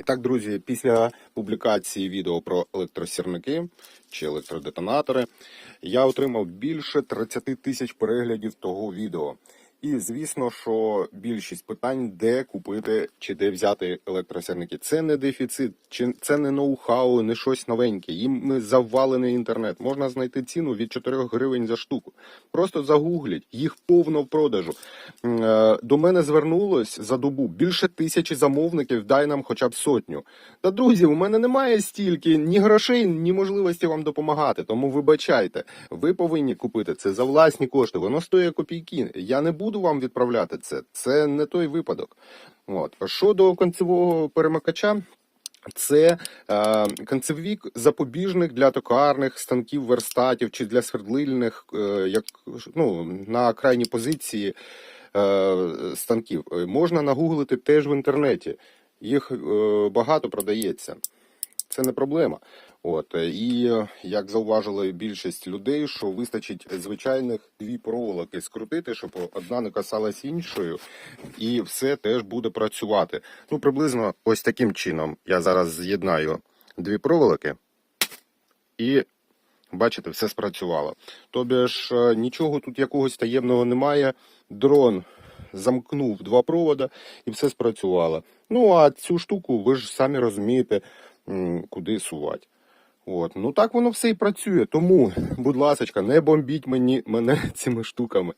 І так, друзі, після публікації відео про електросірники чи електродетонатори я отримав більше 30 тисяч переглядів того відео. І звісно, що більшість питань, де купити чи де взяти електросірники. Це не дефіцит, чи це не ноу-хау, не щось новеньке. Їм завалений інтернет. Можна знайти ціну від 4 гривень за штуку. Просто загугліть, їх повно в продажу. Е, До мене звернулось за добу більше тисячі замовників. Дай нам хоча б сотню. Та друзі, у мене немає стільки ні грошей, ні можливості вам допомагати. Тому вибачайте, ви повинні купити це за власні кошти. Воно стоїть копійки. Я не буду вам відправляти це. Це не той випадок. От щодо концевого перемикача. Це е, концевік запобіжник для токарних станків, верстатів чи для свердлильних, е, як ну, на крайній позиції е, станків. Е, Можна нагуглити теж в інтернеті. Їх е, багато продається. Це не проблема. От е, і е, як зауважили більшість людей, що вистачить звичайних дві проволоки скрутити, щоб одна не касалась іншою, і все теж буде працювати. Ну, приблизно ось таким чином. Я зараз з'єднаю дві проволоки, і бачите, все спрацювало. Тобі ж е, нічого тут якогось таємного немає. Дрон замкнув два провода і все спрацювало. Ну а цю штуку ви ж самі розумієте, куди сувати. От, ну так воно все і працює. Тому, будь ласка, не бомбіть мені мене цими штуками.